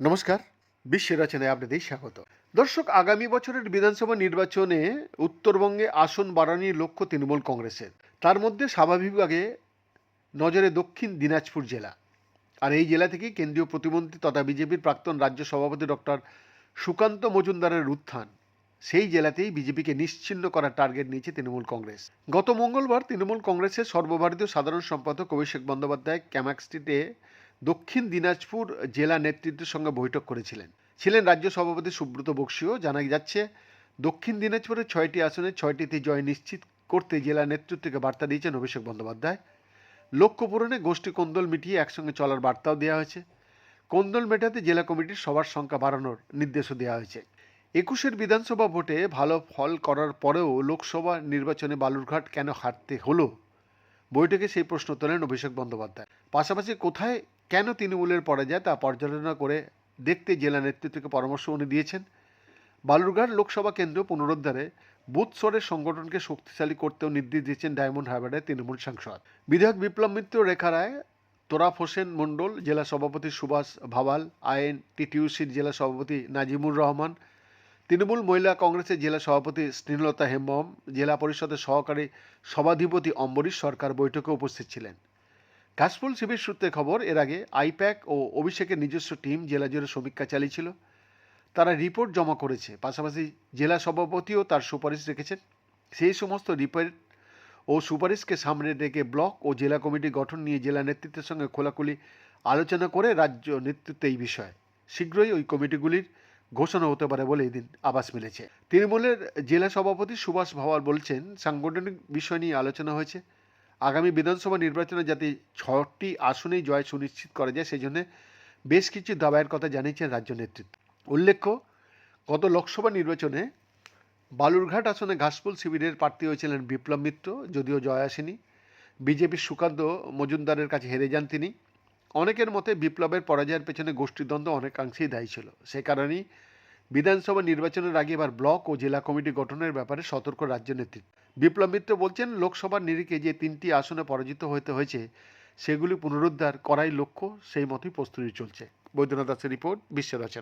নমস্কার, বিশ্বের রচনায় আপনাদের স্বাগত। দর্শক, আগামী বছরের বিধানসভা নির্বাচনে উত্তরবঙ্গে আসন বাড়ানোর লক্ষ্য তৃণমূল কংগ্রেসের। তার মধ্যে স্বাভাবিকভাবে নজরে দক্ষিণ দিনাজপুর জেলা। আর এই জেলা থেকেই কেন্দ্রীয় প্রতিমন্ত্রী তথা বিজেপির প্রাক্তন রাজ্য সভাপতি ডক্টর সুকান্ত মজুমদারের উত্থান। সেই জেলাতেই বিজেপিকে নিশ্চিহ্ন করার টার্গেট নিয়েছে তৃণমূল কংগ্রেস। গত মঙ্গলবার তৃণমূল কংগ্রেসের সর্বভারতীয় সাধারণ সম্পাদক অভিষেক বন্দ্যোপাধ্যায় ক্যামাক দক্ষিণ দিনাজপুর জেলা নেতৃত্বের সঙ্গে বৈঠক করেছিলেন। ছিলেন রাজ্য সভাপতি সুব্রত বক্সিও। জানা যাচ্ছে, দক্ষিণ দিনাজপুরের ছয়টি আসনে ছয়টিতে জয় নিশ্চিত করতে জেলা নেতৃত্বকে বার্তা দিয়েছেন অভিষেক বন্দ্যোপাধ্যায়। লক্ষ্য পূরণে গোষ্ঠী কোন্দল মিটিয়ে একসঙ্গে চলার বার্তাও দেওয়া হয়েছে। কোন্দল মেটাতে জেলা কমিটির সবার সংখ্যা বাড়ানোর নির্দেশও দেওয়া হয়েছে। একুশের বিধানসভা ভোটে ভালো ফল করার পরেও লোকসভা নির্বাচনে বালুরঘাট কেন হারতে হলো? বৈঠকে সেই প্রশ্ন তোলেন অভিষেক বন্দ্যোপাধ্যায়। পাশাপাশি কোথায় কেন তৃণমূলের পরাজয় তা পর্যালোচনা করে দেখতে জেলা নেতৃত্বকে পরামর্শ উনি দিয়েছেন। বালুরঘাট লোকসভা কেন্দ্র পুনরুদ্ধারে বুথ স্তরের সংগঠনকে শক্তিশালী করতেও নির্দেশ দিয়েছেন ডায়মন্ড হারবারের তৃণমূল সাংসদ। বিধায়ক বিপ্লব মিত্র রেখা রায় তোরাফ হোসেন মণ্ডল, জেলা সভাপতি সুভাষ ভাওয়াল আইএন টিটিউসির জেলা সভাপতি নাজিমুর রহমান তৃণমূল মহিলা কংগ্রেসের জেলা সভাপতি স্নেহলতা হেমব্রম জেলা পরিষদের সহকারী সভাধিপতি অম্বরীশ সরকার বৈঠকে উপস্থিত ছিলেন। কাশফুল শিবির সূত্রে খবর, এর আগে আইপ্যাক ও অভিষেকের নিজস্ব টিম জেলা জুড়ে সমীক্ষা চালিয়েছিল। তারা রিপোর্ট জমা করেছে, পাশাপাশি জেলা সভাপতিও তার সুপারিশ রেখেছেন। সেই সমস্ত রিপোর্ট ও সুপারিশকে সামনে রেখে ব্লক ও জেলা কমিটি গঠন নিয়ে জেলা নেতৃত্বের সঙ্গে খোলাখুলি আলোচনা করে রাজ্য নেতৃত্বে এই বিষয়ে। শীঘ্রই ওই কমিটিগুলির ঘোষণা হতে পারে বলে এদিন আবাস মিলেছে। তৃণমূলের জেলা সভাপতি সুভাষ ভাওয়াল বলছেন, সাংগঠনিক বিষয় নিয়ে আলোচনা হয়েছে। আগামী বিধানসভা নির্বাচনে যাতে ছটি আসনেই জয় সুনিশ্চিত করা যায় সেই জন্য বেশ কিছু দাবায়ের কথা জানিয়েছেন রাজ্য নেতৃত্ব। উল্লেখ্য, গত লোকসভা নির্বাচনে বালুরঘাট আসনে ঘাসফুল শিবিরের প্রার্থী হয়েছিলেন বিপ্লব মিত্র, যদিও জয় আসেনি। বিজেপির সুকান্ত মজুমদারের কাছে হেরে যান তিনি। অনেকের মতে বিপ্লবের পরাজয়ের পেছনে গোষ্ঠীদ্বন্দ্ব অনেকাংশেই দায়ী ছিল। সে কারণেই বিধানসভা নির্বাচনের আগে এবার ব্লক ও জেলা কমিটি গঠনের ব্যাপারে সতর্ক রাজ্য নেতৃত্ব। বিপ্লব মিত্র বলছেন, লোকসভার নিরিখে যে তিনটি আসনে পরাজিত হতে হয়েছে, সেগুলি পুনরুদ্ধার করাই লক্ষ্য, সেই মতোই প্রস্তুতি চলছে। বৈদ্যনাথ দাসের রিপোর্ট, বিশ্ব রচনা।